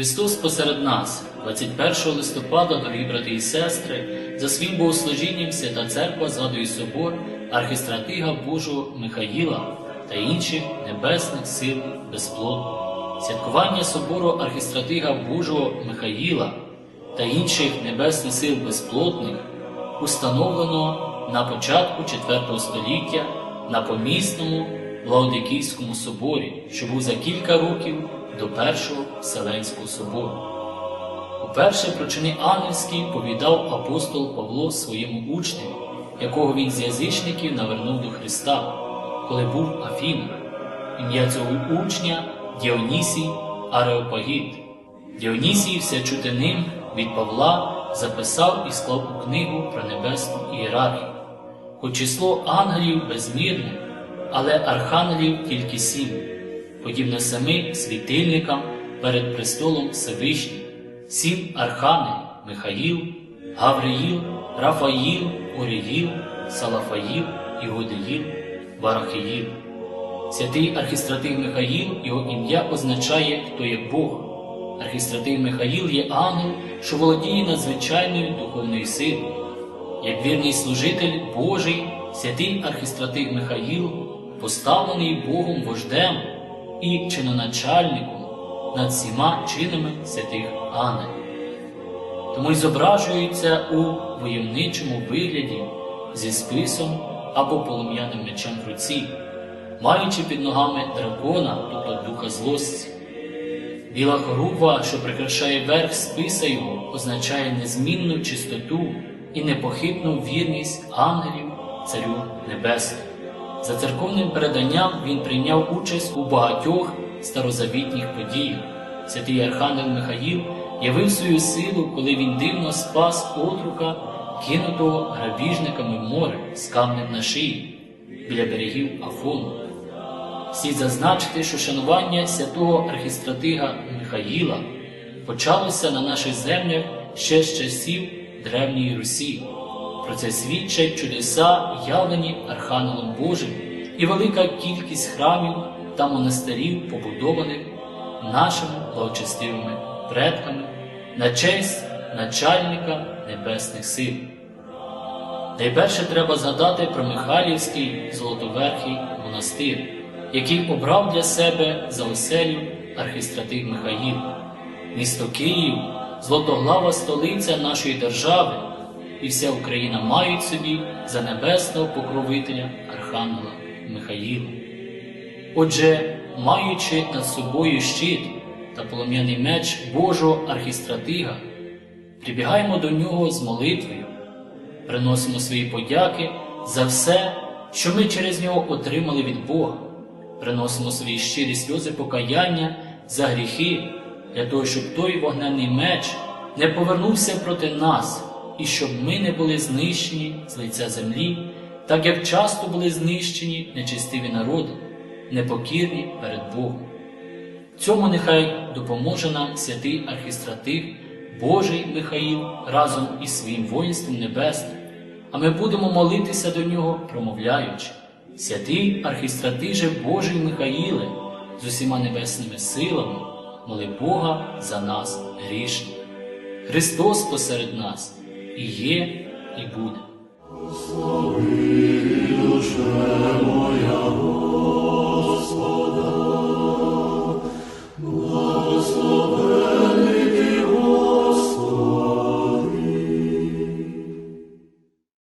Христос посеред нас, 21 листопада, дорогі брати і сестри, за своїм богослужінням Свята Церква згадує собор архістратига Божого Михаїла та інших небесних сил безплотних. Святкування собору архістратига Божого Михаїла та інших небесних сил безплотних установлено на початку IV століття на помісному Лаодикійському соборі, що був за кілька років до Першого Вселенського собору. Уперше про чини ангельські повідав апостол Павло своєму учневі, якого він з язичників навернув до Христа, коли був в Афінах. Ім'я цього учня Діонісій Ареопагіт. Діонісій все чути ним від Павла записав і склав у книгу про небесну ієрархію. Хоч число ангелів безмірне, але архангелів тільки сім, подібно семи світильникам перед престолом Всевишнім, сім архангелів Михаїл, Гавриїл, Рафаїл, Оріїл, Салафаїл, Ігодиїл, Варахіїл. Святий архістратив Михаїл, його ім'я означає хто як Бог. Архістратив Михаїл є ангел, що володіє надзвичайною духовною силою. Як вірний служитель Божий, святий архістратив Михаїл, поставлений Богом вождем і чиноначальником над всіма чинами святих ангелів. Тому й зображується у войовничому вигляді зі списом або полум'яним мечем в руці, маючи під ногами дракона, тобто духа злості. Біла хоругва, що прикрашає верх списа його, означає незмінну чистоту і непохитну вірність ангелів Царю Небесному. За церковним переданням він прийняв участь у багатьох старозавітніх подіях. Святий Архангел Михаїл явив свою силу, коли він дивно спас отрука, кинутого грабіжниками в море з камнем на шиї біля берегів Афону. Слід зазначити, що шанування святого архістратига Михаїла почалося на наших землях ще з часів Древньої Русі. Про це свідчать чудеса, явлені Архангелом Божим, і велика кількість храмів та монастирів, побудованих нашими благочестивими предками на честь начальника небесних сил. Найперше треба згадати про Михайлівський Золотоверхий монастир, який обрав для себе за оселю архістратив Михаїл. Місто Київ, злотоглава столиця нашої держави, і вся Україна мають собі за небесного покровителя Архангела Михаїла. Отже, маючи над собою щит та полум'яний меч Божого архістратига, прибігаємо до нього з молитвою, приносимо свої подяки за все, що ми через нього отримали від Бога, приносимо свої щирі сльози покаяння за гріхи, для того, щоб той вогненний меч не повернувся проти нас і щоб ми не були знищені з лиця землі, так як часто були знищені нечистиві народи, непокірні перед Богом. Цьому нехай допоможе нам святий архістратив Божий Михаїл разом із своїм воїнством небесним, а ми будемо молитися до нього, промовляючи, святий архістратиже Божий Михаїле, з усіма небесними силами, моли Бога за нас грішних. Христос посеред нас і є, і буде. Благослови